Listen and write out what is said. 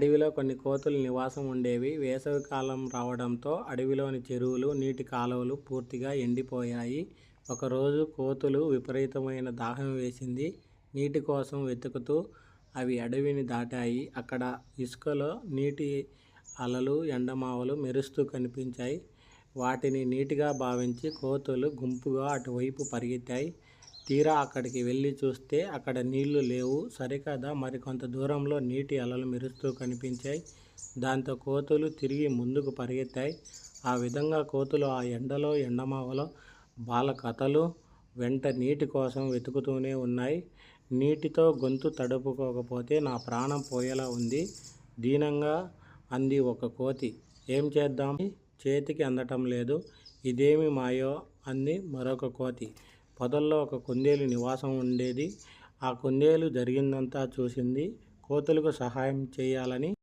అడవిలో కొన్ని కోతులు నివాసం ఉండేవి. వేసవి కాలం రావడంతో అడవిలోని చెరువులు నీటి కాలువలు పూర్తిగా ఎండిపోయాయి. ఒకరోజు కోతులు విపరీతమైన దాహం వేసింది. నీటి కోసం వెతుకుతూ అవి అడవిని దాటాయి. అక్కడ ఇసుకలో నీటి అలలు ఎండమావలు మెరుస్తూ కనిపించాయి. వాటిని నీటిగా భావించి కోతులు గుంపుగా అటువైపు పరిగెత్తాయి. తీరా అక్కడికి వెళ్ళి చూస్తే అక్కడ నీళ్ళు లేవు. సరికదా? మరికొంత దూరంలో నీటి అలలు మెరుస్తూ కనిపించాయి. దాంతో కోతులు తిరిగి ముందుకు పరిగెత్తాయి. ఆ విధంగా కోతులు ఆ ఎండలో ఎండమావలో బాల కథలు వెంట నీటి కోసం వెతుకుతూనే ఉన్నాయి. నీటితో గొంతు తడుపుకోకపోతే నా ప్రాణం పోయేలా ఉంది. దీనంగా అంది ఒక కోతి. ఏం చేద్దాం? చేతికి అందటం లేదు. ఇదేమి మాయో? అంది మరొక కోతి. పొదల్లో ఒక కుందేలు నివాసం ఉండేది. ఆ కుందేలు జరిగిందంతా చూసింది. కోతులకు సహాయం చేయాలని